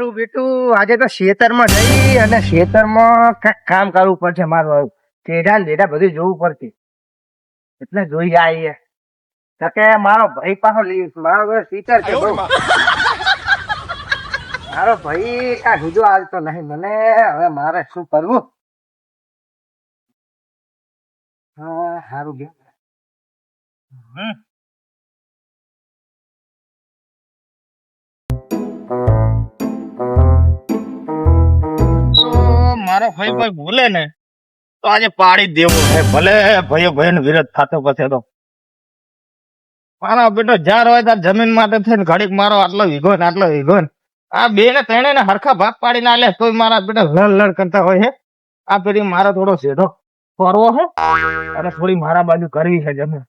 મારું બેટું આજે તો ખેતરમાં જઈ અને ખેતરમાં કામ કરવું પડશે મારું ટેઢા ને બધું જોવું પડશે. એટલે જોઈ આવીએ. તો કે મારો ભાઈ પાછો મારો ટીચર છે મારો ભાઈ કાંઈ બીજો આવતો નહીં. મને હવે મારે શું કરવું? હા સારું ગયા. હમ. મારો ભાઈ ભાઈ ભૂલે ને તો આજે પાડી દેવો. છે ભલે ભાઈઓ ભાઈ નો વિરોધ થતો પછી તો. મારા બેટો જાર હોય તાર જમીન માટે થઈને ઘડીક મારો આટલો વીઘો ને આટલો વીઘો ને. આ બે ને ત્રણે ને હરખા ભાગ પાડી ના લે તોય મારા બેટા લડ લડ કરતા હોય છે આ પેલી મારો થોડો સેધો કરવો છે અને થોડી મારા બાજુ કરવી છે જમીન.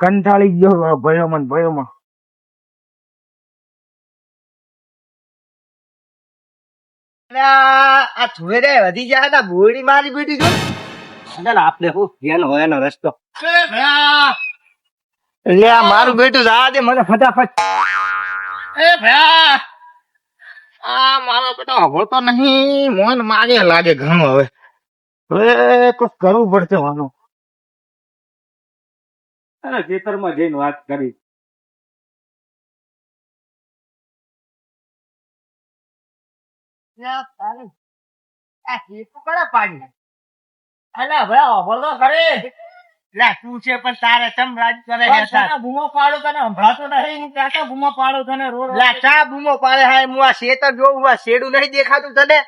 કંટાળી ગયો ભાઈઓ માં ભાઈઓ આ છુએરે વધી જાય ને બોડી મારી બેટી જો ચાલ આપણે હું? ધ્યાન હોય એનો રસ્તો. એટલે આ મારું બેટું જા દે મને ફટાફટ. એ ભયા આ મારો બેટો હવળતો નહીં મોન માગે લાગે ઘણું હવે. હવે કોઈ કરવું પડશે વાનું અરે ખેતરમાં જઈને વાત કરી. છે પણ તારે ચમ રાજ કરે બૂમો પાડો તને સંભળાતો નહીં કાકા બૂમો પાડો તને રોડ ચા બૂમો પાડે હાય હું આ શેતર જોઉં આ શેડું નહીં દેખાતું તને.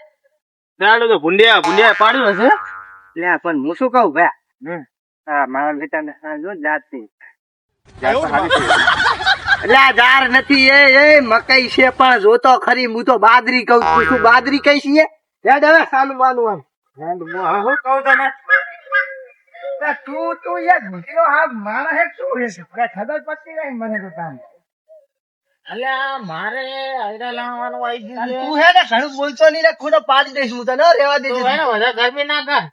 ચાલો તો ભૂંડિયા ભૂંડિયા પાડ્યું હશે? લે પણ હું શું કહું ભાઈ હા મારા બેટાને ને જો જાતથી એટલે આ ઝાર નથી એ એ મકઈ છે પણ જોતો ખરી હું તો બાદરી કહું છું. શું બાદરી કઈ છીએ હેડ હવે સાનું માનું આમ. હું શું કહું તને? તું તું યાર હાથ મારા હે શું કઈ ખબર પડતી નહીં મને તો મારે આયરા લાવવાનું આવી ગયું તું હે ને ઘણું બોલતો નહીં રે ખોટો પાડી દઈશ હું તને રેવા દેજે. વધારે ગરમી ના કર.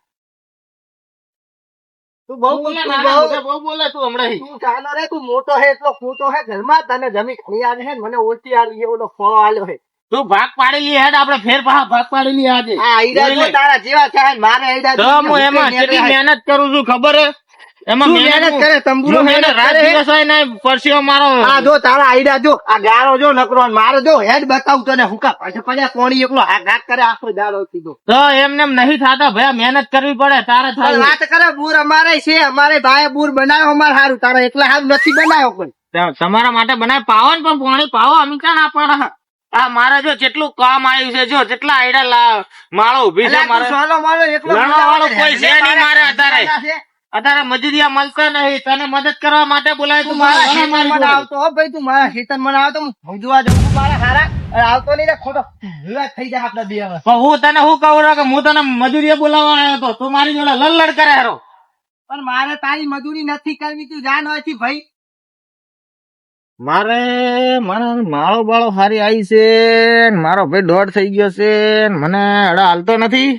તું બહુ તું- બોલે તું નાના બહુ- બોલે તું હમણાં તું ચાલો રે તું મોટો હે એટલો ખૂટો હે ઘરમાં તને જમી ખણી આવે હે મને ઓછી આલી એવો ફળો આલ્યો હે. તું ભાગ પાડી લી હેડ આપણે ફેર પાછા ભાગ પાડી લી આજે. તારા જેવા મારે આઈડા તો હું એમાં કેટલી મહેનત કરું છું ખબર હે? એમાં મહેનત કરે તંબુરો મહેનત મહેનત રાત દિવસ હોય ને પરસીઓ મારો આ જો તારા આઈડા જો આ ગારો જો નકરો મારો જો હેડ બતાવું તને હુકા પાછા પાછા કોણી એકલો હાથ હાથ કરે આખો દાડો સીધો તો એમને નહીં થતા ભયા મહેનત કરવી પડે તારે થાય. વાત કરે બુર અમારે છે અમારે ભાઈ બુર બનાવ્યો અમારે સારું તારા એકલા સારું નથી બનાવ્યો કોઈ. તમારા માટે બનાવી પાવો ને પણ પોણી પાવો અમે ક્યાં ના પડે? આ મારે જો જેટલું કામ આવ્યું છે જો જેટલા આઈડા માળો ઊભી છે મારે. એકલો વાળો કોઈ છે. નહીં મારે અત્યારે. અત્યારે મજૂરિયા મળતા નહીં. તને મદદ કરવા માટે બોલાય તું મારા ખેતરમાં આવતો હો ભાઈ તું મારા ખેતરમાં આવતો હું ભોજવા જઉં. મારા હારા આવતો નહીં ખોટો. વિવાદ થઈ જાય આપડા બે હવે. હું તને શું કહું કે હું તને મજૂરીએ બોલાવવા આવ્યો હતો તું મારી જોડે લડ કરે હારો. પણ મારે તારી મજૂરી નથી કરવી તું જાન હોય છે ભાઈ. મારે મારા માળો બાળો હારી આવી છે મારો ભાઈ દોઢ થઈ ગયો છે મને હડા હાલતો નથી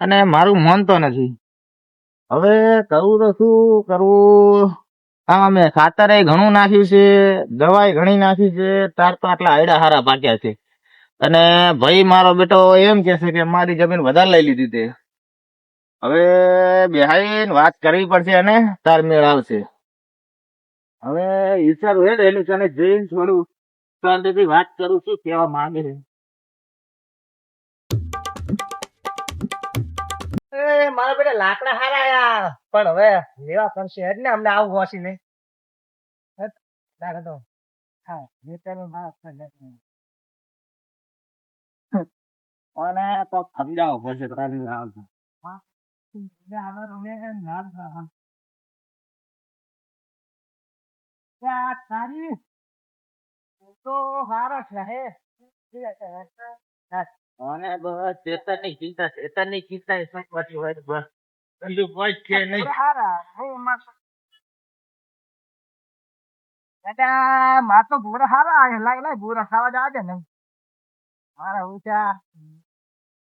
અને મારું માનતો નથી. હવે કરવું તો શું કરવું આમાં મેં ખાતર ઘણું નાખ્યું છે, દવાઈ ઘણી નાખી છે, તાર તો આટલા આયડા હારા પાક્યા છે. અને ભાઈ મારો બેટો એમ કે છે કે મારી જમીન વધારે લઈ લીધી તે. હવે બેહાઈને વાત કરવી પડશે અને તાર મેળ આવશે. હવે વિચારું હે ને એનું તને જઈને થોડું શાંતિથી વાત કરું છું કેવા માંગે છે? એ મારા બેટા લાકડા હારા યાર પણ હવે લેવા પડશે ને અમને આવું હોશી નહીં તો હા ખેતરનું માણસ છે અને તો સમજાવો પડશે તારે આવશે તો હારો છે અને બસ ચેતનની ચિંતા ચેતનની ચિંતા એ સંપત્તિ હોય તો બસ. બીજું કોઈ છે નહીં. હારા હું માં તો ભૂરા હારા લાગે લાગે ભૂરા ખાવા જાજે ને. હારા ઊંચા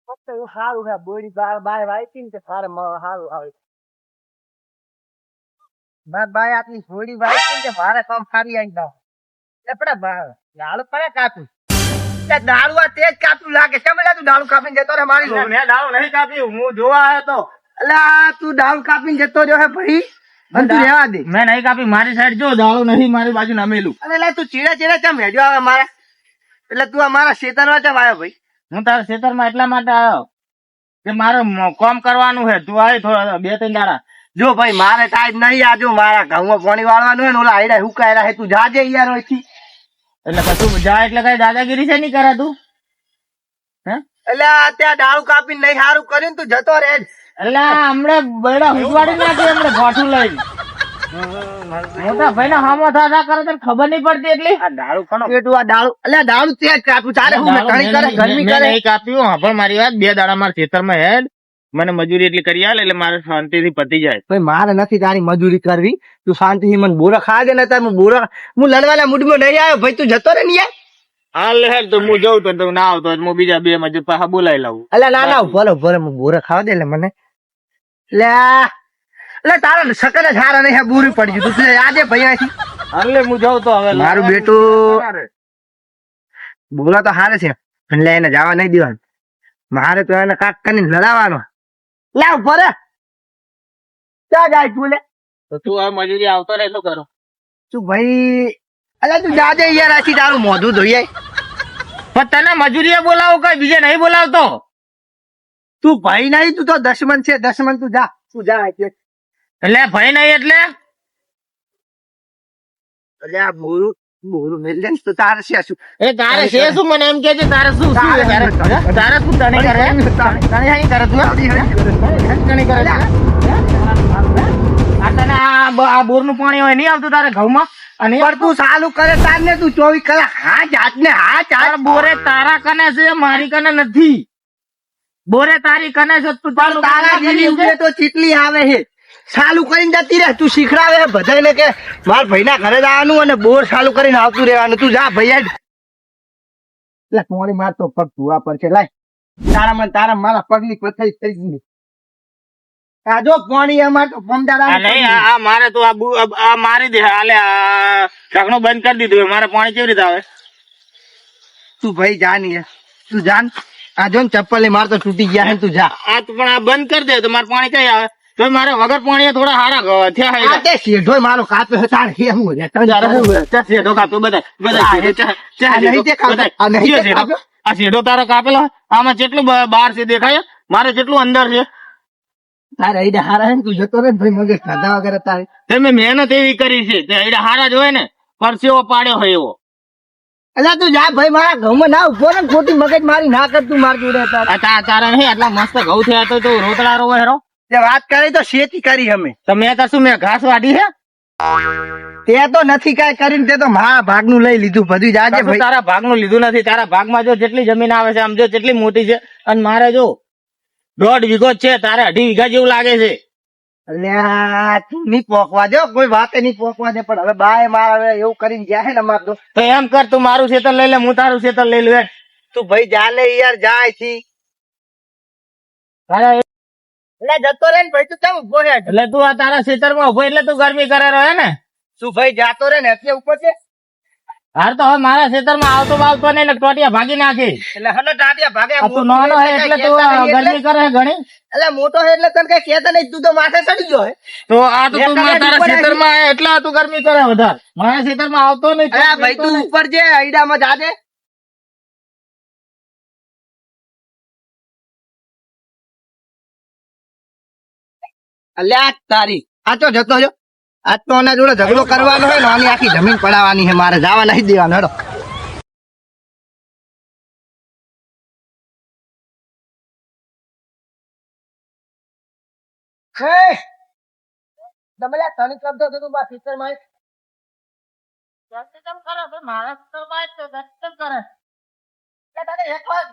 ફક્ત એવું સારું છે. બોડી બાર બાય વાઈતી ને સારે મ- સારું આવે. બાર બાય આટલી બોડી વાઈતી ને મારે કામ સારી આવી જાવ એટલે પડે લાડુ પડે કાપી એટલે દારૂ આ તેજ કાપતું લાગે. છે તું દારૂ કાપીને જતો રે મારી મેં દારૂ નહીં કાપ્યું હું જોવા આવ્યો તો. એટલે તું દારૂ કાપીને જતો રહ્યો હે ભાઈ? મેં નહીં કાપી મારી સાઈડ જો દાળો નહીં મારી બાજુ નમેલું. એટલે તું ચીડે ચીડે ચમ હેડ્યો આવે મારા? એટલે તું અમારા શેતરમાં ચમ આવ્યો ભાઈ? હું તારા ખેતરમાં એટલા માટે આવ્યો કે મારે કોમ કરવાનું છે તું આવી થોડા બે ત્રણ દાડા. જો ભાઈ મારે ટાઈમ નહીં આજો મારા ઘઉં પાણી વાળવાનું હોય ને ઓલા આયડા હું હે. તું જાજે યાર ઓયથી એટલે કશું જા એટલે કઈ દાદાગીરી છે નહીં કરે તું હે? એટલે ત્યાં દારૂ કાપી નહીં સારું કર્યું તું જતો રહે એટલે હમણાં બેડા હુજવાડી નાખી હમણાં ગોઠું લઈને. મોટા ભાઈ ના હામો થા કરે તને ખબર નહીં પડતી એટલી. દારૂ આ દારૂ. એટલે દારૂ તેજ કાપું તારે હું ઘણી કરે ગરમી કરે કાપ્યું. હા પણ મારી વાત બે દાડા મારા ખેતરમાં હેડ. મને મજૂરી એટલી કરી આલે એટલે મારે શાંતિથી પતી જાય. ભાઈ મારે નથી તારી મજૂરી કરવી. તું શાંતિથી મને બોરા ખા દે ને તાર હું બોરા હું લડવાના મૂડમાં નહીં આવ્યો. ભાઈ તું જતો રે ને યાર. હાલ હેડ તો હું જઉં તો તું ના આવતો હું બીજા બે મજૂર પાછા બોલાવી લાવું. અલ્યા ના ના ભલે ભલે હું બોરા ખાવા દે એટલે મને. લે એટલે તારા સકન જ હારા નહીં બુરી પડી ગયું. તું આજે ભાઈ અહીંથી? હાલે હું જાઉં તો હવે મારું બેટું બોલા તો હારે છે. પણ લઈને જવા નહીં દેવાનું. મારે તો એને કાક કરીને લડાવવાનો. લાવ ઊભો રે ક્યાં જાય તું લે તો તું આ મજૂરી આવતો રહે એટલું કરો? તું ભાઈ અલા તું જાજે યાર આથી તારું મોઢું ધોઈ. પણ તને મજૂરીએ બોલાવો કઈ બીજે નહીં બોલાવતો? તું ભાઈ નહીં તું તો દશમન છે દશમન તું જા. તું જા. એટલે ભાઈ નહીં એટલે? અલ્યા આ બોરું ને તો તારે શું? તારે શું? મને એમ કે છે તારે શું શું તારે તારે શું તને કરે? તને અહીં કરે? તું તને કરે તને આ બ- આ પાણી હોય નહીં આવતું તારે ઘઉંમાં? અને પણ તું ચાલુ કરે તાર ને તું ચોવીસ કલાક હા જાત ને હા ચાર બોરે તારા કને છે મારી કને નથી. બોરે તારી કને છે તું તારું તારા જેવી તો ચીટલી આવે છે. ચાલુ કરીને જતી રહે તું શીખડાવે બધાને કે મારા ભાઈના ઘરે જવાનું અને બોર સાલું કરીને આવતું રહેવાનું. તું જા ભાઈ એટલે લે તમારી માર તો પગ ધોવા પર છે લાય. તારા મને તારા મારા પગની પથારી થઈ ગઈ. આ જો પાણી અમાર તો પમદાડા નહીં આ આ મારે તો આ બુ- આ- મારી દે હાલે આ ઢાંકણું બંધ કરી દીધું મારે પાણી કેવી રીતે આવે? તું ભાઈ જા નહીં તું જાન આ જો ને ચપ્પલ માર તો તૂટી ગયા છે ને તું જા. આ તું પણ આ બંધ કરી દે તો મારે પાણી કઈ આવે? તો મારે વગર પાણી થોડા હારા થયા તે શેઢો મારો કાપે હે તાર હે હું રે તને જારે? ચા શેઢો કાપ્યો બધા બધા ચા- નહીં તે કાપે આ નહીં તે? આ શેઢો તારો કાપેલો? આમાં કેટલું બહાર છે દેખાય? મારે કેટલું અંદર છે. તારે અહીં હારા હે તું જતો રે ભાઈ મગજ ખાધા વગર તારે. તમે મહેનત એવી કરી છે તે એડા હારા જ હોય ને પરસેવો પાડ્યો હોય એવો. અલા તું જા ભાઈ મારા ઘઉં ના ઊભો ને ખોટી મગજ મારી ના કર તું માર જોડે તાર. તા- તારા નહીં આટલા મસ્ત ઘઉં થયા તો તું રોતડા રોવે હેરો. તે વાત કરી તો શેતી કરી અમે તમે મેં તો શું મેં ઘાસ વાડી હે? તે તો નથી કાંઈ કરીને તે તો મારા ભાગનું લઈ લીધું. બધું જાજે ભાઈ. તારા ભાગનું લીધું નથી? તારા ભાગમાં જો જેટલી જમીન આવે છે આમ જો જેટલી મોટી છે. અને મારે જો દોઢ વીઘો છે તારે અઢી વીઘા જેવું લાગે છે. નહીં પોકવા દે કોઈ વાતે નહીં પોકવા દે પણ હવે બાય મારા હવે એવું કરીને ગયા હે ને અમાર તો. એમ કર તું મારું ખેતર લઈ લે હું તારું ખેતર લઈ લે તું ભાઈ જા ને યાર જાય એ- એટલે જતો રે ને ભાઈ તું કેમ ઊભો છે? એટલે તું આ તારા ખેતરમાં ઊભો એટલે તું ગરમી કરે રહ્યો ને? શું ભાઈ જાતો રે ને એટલે ઉપર છે? હાર તો હવે મારા ખેતરમાં આવતો આવતો નહીં ને ટોટિયા ભાગી નાખી. એટલે હલો ટાટિયા ભાગે તું નાનો હે એટલે તું ગરમી કરે ઘણી? એટલે મોટો હે એટલે તને કઈ કહેતા નહીં તું તો માથે ચડી ગયો તો આ તો તું તારા એટલા ખેતરમાં એટલે તું ગરમી કરે વધારે. મારા ખેતરમાં આવતો નહીં ભાઈ તું ઉપર જે આઈડામાં જાજે. અલ્યા તારી આ તો જતો જો આજ તો આના જોડે ઝઘડો કરવાનો હોય ને આની આખી જમીન પડાવવાની છે મારે જવા નહીં દેવાનો હેડો. હે! દમલા તને કબ તો તું બા સિસ્ટરમાં મારા ખેતરમાં જ તો દર્શન કરે. તને એક વાર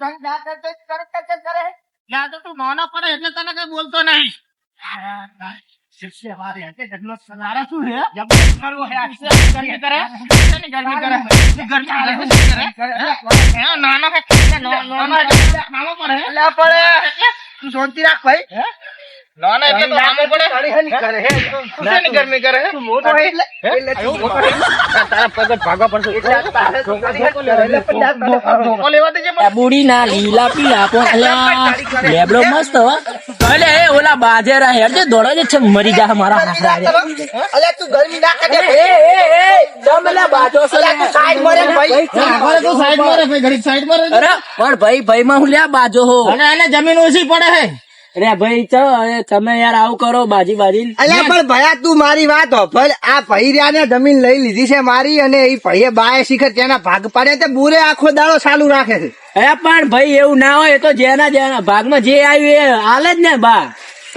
ધન ના કરતો કરે કરે. યા તો તું નાનો પડે એટલે તને કઈ બોલતો નહીં. નાનો નાનો પડે તું શાંતિ રાખ ભાઈ ના ના એટલે તો આમ પડે? તાળી કરે હે? શેની ગરમી કરે હે? મોટો એટલે એટલે તું મોટો હે. તારા પગ ભાગવા પડશે. એટલે તારે તો તાળી હાની કરે એટલે પણ આ તારે ખાવાનું. ધોકો લેવા દેજે મને. બુડી ના લીલા પીલા પણ લેબડો મસ્ત હો. અલે એ ઓલા બાજેરા હેર જે દોડો જે છે મરી જા મારા હાથરા તું ગરમી ના કરે. એ એ એ તમે બાજો છો તું સાઈડ મરે ભાઈ. અરે તું સાઈડમાં ભાઈ, ઘડીક સાઈડમાં અરે પણ ભાઈ ભાઈ માં હું લ્યા બાજો હો. અને આને જમીન ઓછી પડે હે. અરે ભાઈ ચો તમે યાર આવું કરો બાજી બાજી અલ્યા પણ ભયા તું મારી વાત હોભળ. આ ભૈર્યાને જમીન લઈ લીધી છે મારી અને એ ભઈએ બાય શિખર તેના ભાગ પાડે તે બુરે આખો દાડો ચાલુ રાખે છે. અરે પણ ભાઈ એવું ના હોય એ તો જેના જેના ભાગમાં જે આવ્યું એ હાલે જ ને બા.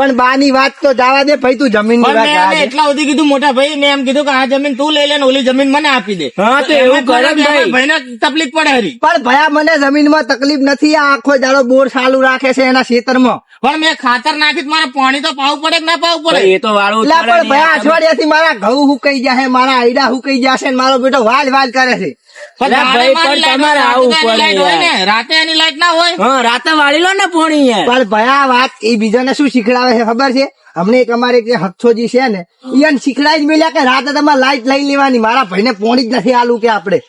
પણ બા ની વાત તો જવા દે ભાઈ તું જમીન મેં. એટલા સુધી કીધું મોટા ભાઈ મેં એમ કીધું કે આ જમીન તું લઈ લે ને ઓલી જમીન મને આપી દે. હા તો એવું કરે ભાઈ. ને તકલીફ પડે હરી પણ ભયા મને જમીનમાં તકલીફ નથી આ આખો દાડો બોર ચાલુ રાખે છે એના ખેતરમાં. પણ મેં ખાતર નાખી તો મારે પાણી તો પાવું પડે કે ના પાવું પડે? ભાઈ, એ તો વાળું પણ ભયા અઠવાડિયા થી મારા ઘઉં હુકાઈ જશે મારા આઈડા હુકાઈ જશે મારો બેટો વાલ વાલ કરે છે. ભાઈ, પણ તમારે હોય, રાતે એની લાઈટ હોય પડે રાતે એની લાઈટ ના હોય. હા રાતે વાળી લો ને પોણી યાર. પણ ભયા વાત એ બીજાને શું શીખડાવે છે ખબર છે? અમને એક અમારે એક જે છે ને ઈયન શીખડાઈ જ મળ્યા કે રાતે તમારે લાઈટ લઈ લેવાની. મારા ભાઈને પોણી જ નથી આલું કે આપણે.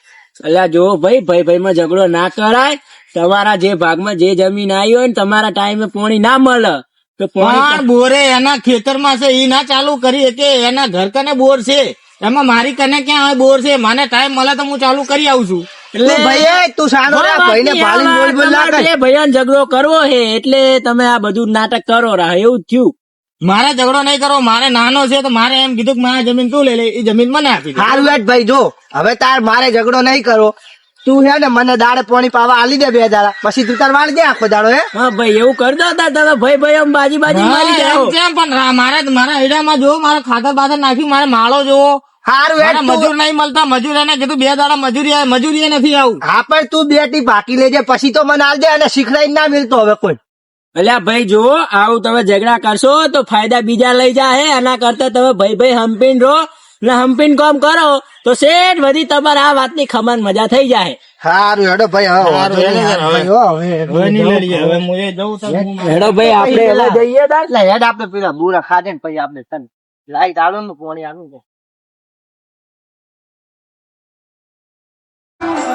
અલ્યા જો ભાઈ ભાઈ ભાઈ માં ઝઘડો ના કરાય. તમારા જે ભાગમાં જે જમીન આવી હોય ને તમારા ટાઈમે પોણી ના મળે. તો પોણી પણ બોરે એના ખેતરમાં છે એ ના ચાલુ કરી કે એના ઘર કને બોર છે. એમાં મારી કને ક્યાં હોય? બોર છે. મને ટાઈમ મળે તો હું ચાલુ કરી આવું છું. તું ભાઈ તું સાનો રે ભાઈને ભાળી બોલ બોલ ના કર. ભૈયા ઝઘડો કરવો હે એટલે તમે આ બધું નાટક કરો રા એવું થયું. મારે ઝઘડો નહીં કરો મારે નાનો છે તો મારે એમ કીધું કે મારા જમીન તું લઈ લે. એ જમીન મને આપી દે. હારું ભાઈ જો. હવે તાર મારે ઝઘડો નહીં કરો. તું હે ને મને દાડે પાણી પાવા આલી દે બે દાડા. પછી તું તાર વાળી દે આખો દાડો હે? હા ભાઈ એવું કર દો તાર તમે ભાઈ ભાઈ આમ બાજી બાજી મારી કેમ? પણ મારે મારા હીડામાં જો મારે ખાતર બાતર નાખ્યું મારે માળો જોવો. હારું મજૂર નહીં મળતા મજૂર એને કીધું બે દાડા મજૂરી મજૂરી નથી આવું. હા પણ તું બે બાકી લેજે પછી તો મને આલ અને શીખડાઈ ના મિલતો હવે કોઈ. અલ્યા ભાઈ જુઓ આવું તમે ઝઘડા કરશો તો ફાયદા બીજા લઈ જાય એના કરતા તમે ભાઈ ભાઈ હંપીન રહો ને હંપીન કામ કરો તો શેઠ બધી તમારે આ વાતની ખબર મજા થઈ જાય હારું હેડો ભાઈ હવે હેડો ભાઈ, આપણે જઈએ હેડ આપણે પેલા બુરા ખાધે ને પછી આપણે તને. લાઈટ આલો ને પાણી આલું ને Oh.